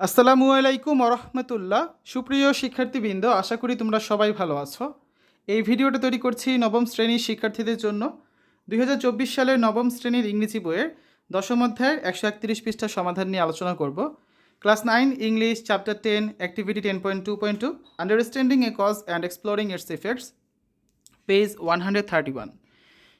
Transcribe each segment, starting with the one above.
আসসালামু আলাইকুম রহমতুল্লাহ সুপ্রিয় শিক্ষার্থীবৃন্দ, আশা করি তোমরা সবাই ভালো আছো। এই ভিডিওটা তৈরি করছি নবম শ্রেণির শিক্ষার্থীদের জন্য। দুই হাজার চব্বিশ সালের নবম শ্রেণির ইংরেজি বইয়ের দশম অধ্যায়ের একশো একত্রিশ পৃষ্ঠা সমাধান নিয়ে আলোচনা করব। Class nine, English, chapter ten, activity ten point two point two, understanding a cause and exploring its effects page one hundred thirty one.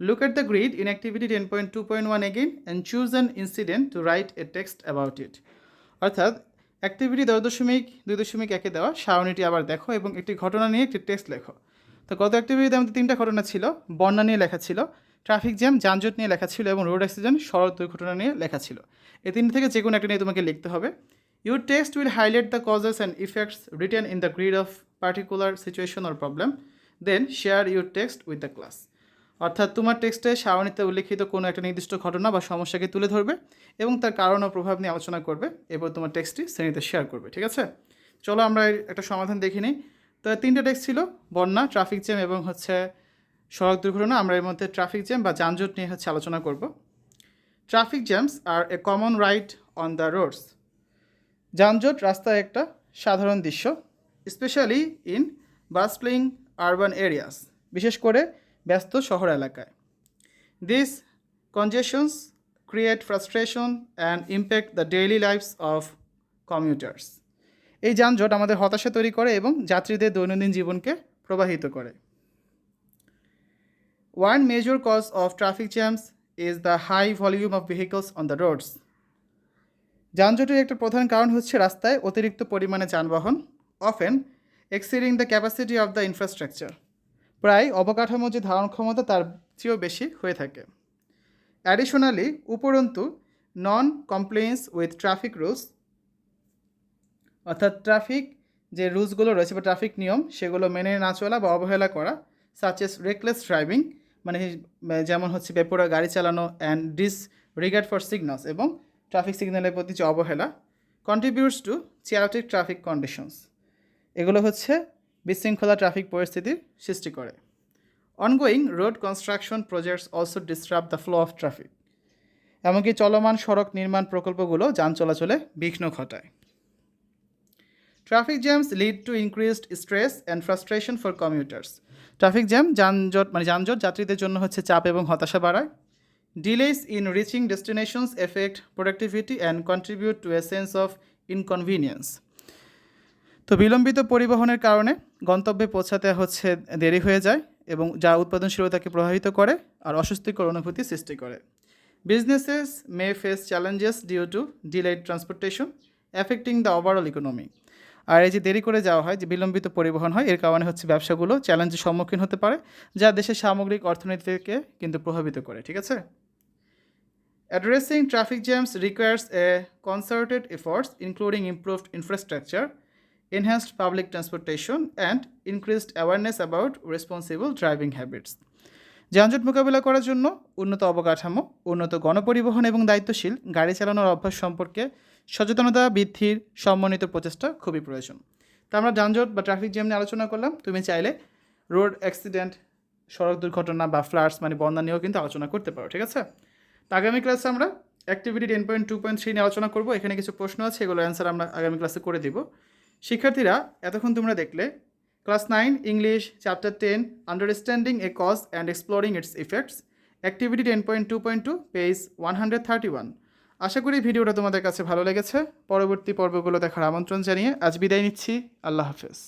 Look at the grid in activity 10.2.1 again and choose an incident to write a text about it. অর্থাৎ activity দশ দশমিক দুই দশমিক একে দেওয়া, সারণীটি আবার দেখো এবং একটি ঘটনা নিয়ে একটি টেক্সট লেখো। তো গত অ্যাক্টিভিটিতে আমাদের তিনটা ঘটনা ছিল, বন্যা নিয়ে লেখা ছিল ট্রাফিক জ্যাম যানজট নিয়ে লেখা ছিল এবং রোড অ্যাক্সিডেন্ট সড়ক দুর্ঘটনা নিয়ে লেখা ছিল। এই তিনটা থেকে যে কোনো একটা নিয়ে তোমাকে লিখতে হবে। Your text will highlight the causes and effects written in the grid of particular situation or problem then share your text with the class অর্থাৎ তোমার টেক্সটে সারণীতে উল্লেখিত কোনো একটা নির্দিষ্ট ঘটনা বা সমস্যাকে তুলে ধরবে এবং তার কারণ ও প্রভাব নিয়ে আলোচনা করবে। এরপর তোমার টেক্সটটি শ্রেণীতে শেয়ার করবে, ঠিক আছে? চলো আমরা একটা সমাধান দেখে নিই। তো তিনটে টেক্সট ছিল, বন্যা ট্রাফিক জ্যাম এবং হচ্ছে সড়ক দুর্ঘটনা। আমরা এর মধ্যে ট্রাফিক জ্যাম বা যানজট নিয়ে হচ্ছে আলোচনা করব। Traffic jams are a common sight on the roads যানজট রাস্তায় একটা সাধারণ দৃশ্য specially in bustling urban areas বিশেষ করে ব্যস্ত শহর এলাকায়। This congestions create frustration and impact the daily lives of commuters এই যানজট আমাদের হতাশা তৈরি করে এবং যাত্রীদের দৈনন্দিন জীবনকে প্রবাহিত করে। One major cause of traffic jams is the high volume of vehicles on the roads যানজটের একটা প্রধান কারণ হচ্ছে রাস্তায় অতিরিক্ত পরিমাণে যানবাহন often exceeding the capacity of the infrastructure প্রায় অবকাঠামো যে ধারণ ক্ষমতা তার চেয়েও বেশি হয়ে থাকে। অ্যাডিশনালি উপরন্তু non compliance with traffic rules অর্থাৎ ট্রাফিক যে রুলসগুলো রয়েছে বা ট্রাফিক নিয়ম, সেগুলো মেনে না চলা বা অবহেলা করা সাচেস রেকলেস ড্রাইভিং মানে যেমন হচ্ছে বেপরা গাড়ি চালানো and disregard for signals এবং ট্রাফিক সিগন্যালের প্রতি যে অবহেলা contributes to chaotic traffic conditions এগুলো হচ্ছে বিশৃঙ্খলা ট্রাফিক পরিস্থিতির সৃষ্টি করে। Ongoing road construction projects also disturb the flow of traffic এমনকি চলমান সড়ক নির্মাণ প্রকল্পগুলো যান চলাচলে বিঘ্ন ঘটায়। Traffic jams lead to increased stress and frustration for commuters traffic jam যানজট মানে যানজট যাত্রীদের জন্য হচ্ছে চাপ এবং হতাশা বাড়ায়। Delays in reaching destinations effect productivity and contribute to a sense of inconvenience তো বিলম্বিত পরিবহনের কারণে গন্তব্যে পৌঁছাতে হচ্ছে দেরি হয়ে যায় এবং যা উৎপাদনশীলতাকে প্রভাবিত করে আর অস্বস্তিকর অনুভূতি সৃষ্টি করে। Businesses may face challenges due to delayed transportation affecting the overall economy আর এই যে দেরি করে যাওয়া হয়, যে বিলম্বিত পরিবহন হয়, এর কারণে হচ্ছে ব্যবসাগুলো চ্যালেঞ্জের সম্মুখীন হতে পারে, যা দেশের সামগ্রিক অর্থনীতিকে কিন্তু প্রভাবিত করে, ঠিক আছে? Addressing traffic jams requires a concerted efforts including improved infrastructure enhanced public transportation, and increased awareness about responsible driving habits. যানজট মোকাবিলা করার জন্য উন্নত অবকাঠামো উন্নত গণপরিবহন এবং দায়িত্বশীল গাড়ি চালানোর অভ্যাস সম্পর্কে সচেতনতা বৃদ্ধির সম্মানিত প্রচেষ্টা খুবই প্রয়োজন। তা আমরা যানজট বা ট্রাফিক জ্যাম নিয়ে আলোচনা করলাম। তুমি চাইলে রোড অ্যাক্সিডেন্ট সড়ক দুর্ঘটনা বা ফ্লাডস মানে বন্যা নিয়েও কিন্তু আলোচনা করতে পারো ঠিক আছে? তো আগামী ক্লাসে আমরা activity ten point two point three নিয়ে আলোচনা করব। এখানে কিছু প্রশ্ন আছে এগুলো অ্যান্সার আমরা আগামী ক্লাসে করে দিব। শিক্ষার্থীরা, এতক্ষণ তোমরা দেখলে, class nine, English, chapter ten understanding a cause and exploring its effects activity ten point two point two page one hundred thirty one আশা করি ভিডিওটা তোমাদের কাছে ভালো লেগেছে। পরবর্তী পর্বগুলো দেখার আমন্ত্রণ জানিয়ে আজ বিদায় নিচ্ছি। আল্লাহ হাফেজ।